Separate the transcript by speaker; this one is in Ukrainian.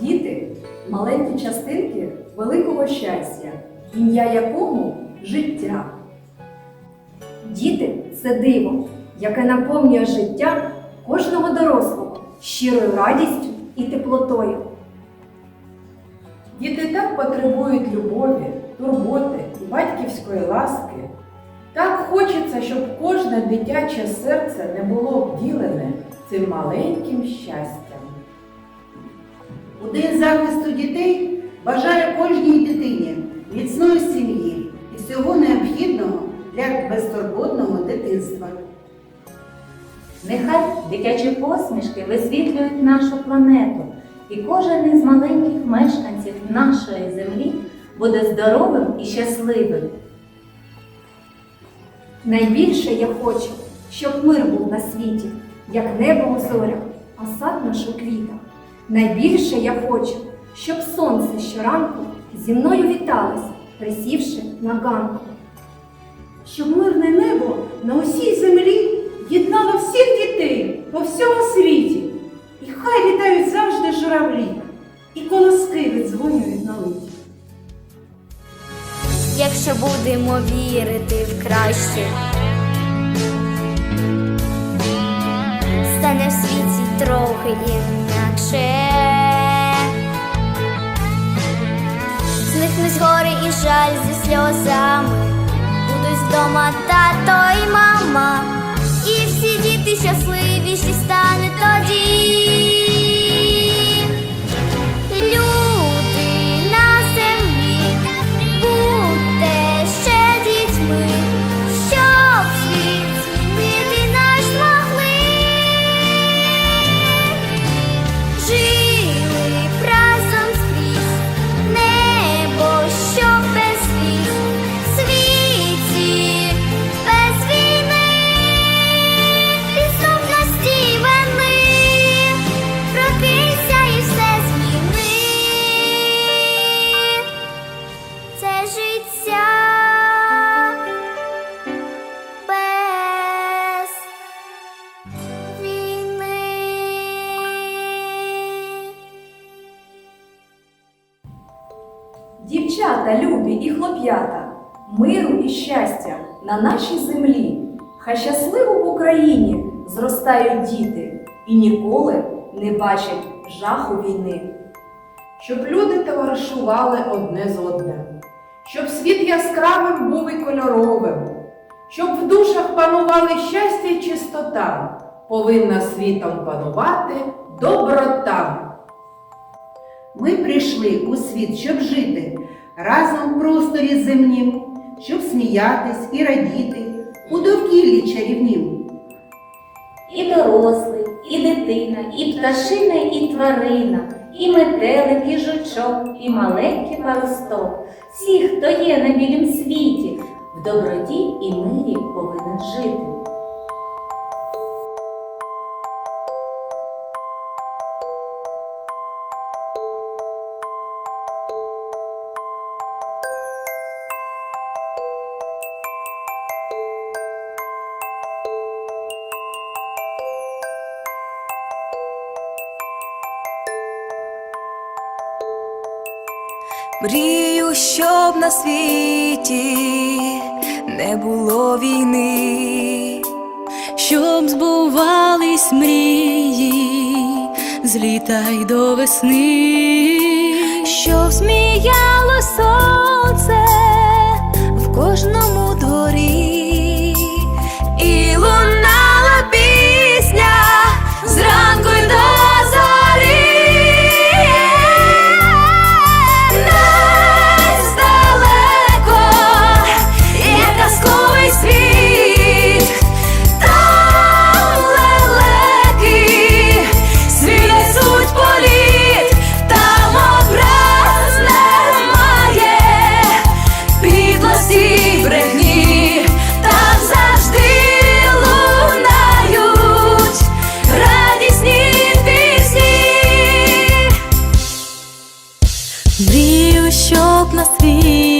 Speaker 1: Діти маленькі частинки великого щастя, ім'я якому життя. Діти це диво, яке наповнює життя кожного дорослого щирою радістю і теплотою.
Speaker 2: Діти так потребують любові, турботи і батьківської ласки. Так хочеться, щоб кожне дитяче серце не було обділене цим маленьким щастям.
Speaker 3: У захисту дітей бажаю кожній дитині міцної сім'ї і всього необхідного для безтурботного дитинства.
Speaker 4: Нехай дитячі посмішки висвітлюють нашу планету, і кожен із маленьких мешканців нашої землі буде здоровим і щасливим.
Speaker 1: Найбільше я хочу, щоб мир був на світі, як небо у зорях, а сад наш у квітах. Найбільше я хочу, щоб сонце щоранку зі мною віталось, присівши на ганку.
Speaker 5: щоб мирне небо на усій землі єднало всіх дітей по всьому світі. І хай літають завжди журавлі, і колоски віддзвонюють на литі.
Speaker 6: якщо будемо вірити в краще. Стане в світі трохи інакше. Зникнуть гори і жаль зі сльозами. Будуть вдома тато і мама.
Speaker 1: Дівчата, любі і хлоп'ята, миру і щастя на нашій землі. Хай щасливо в Україні зростають діти і ніколи не бачать жаху війни.
Speaker 2: Щоб люди товаришували одне з одним, щоб світ яскравим був і кольоровим, щоб в душах панували щастя і чистота, повинна світом панувати доброта.
Speaker 3: Ми прийшли у світ, щоб жити разом в просторі земнім, щоб сміятись і радіти у довкіллі чарівнім.
Speaker 4: І дорослий, і дитина, і пташина, і тварина, і метелик, і жучок, і маленький паросток. Всі, хто є на білім світі, в доброті і мирі повинен жити.
Speaker 7: Мрію, щоб на світі не було війни, щоб збувались мрії, з літа й до весни, щоб сміяло сонце в кожному дворі. мрію, щоб на світ.